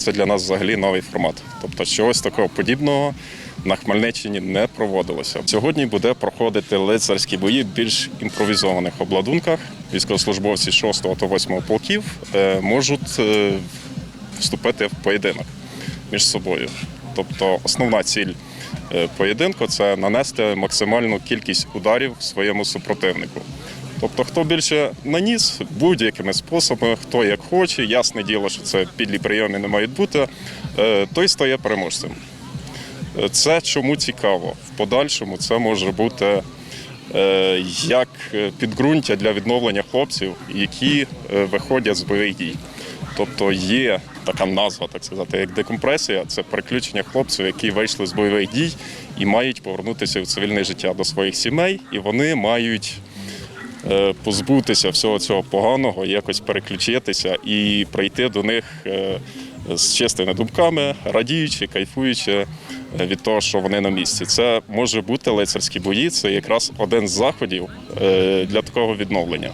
це для нас взагалі новий формат. Тобто, чогось такого подібного на Хмельниччині не проводилося. Сьогодні буде проходити лицарські бої в більш імпровізованих обладунках. Військовослужбовці 6 та 8 полків е, можуть е, вступити в поєдинок між собою. Тобто основна ціль е, поєдинку це нанести максимальну кількість ударів своєму супротивнику. Тобто, хто більше наніс будь-якими способами, хто як хоче, ясне діло, що це підлі прийоми не мають бути, е, той стає переможцем. Е, Це чому цікаво? В подальшому це може бути е, як підґрунтя для відновлення хлопців, які виходять з бойових дій. Тобто є така назва, так сказати, як декомпресія, це переключення хлопців, які вийшли з бойових дій і мають повернутися в цивільне життя до своїх сімей, і вони мають позбутися всього цього поганого, якось переключитися і прийти до них е, з чистими думками, радіючи, кайфуючи е, від того, що вони на місці. Це може бути лицарські бої, це якраз один з заходів е, для такого відновлення.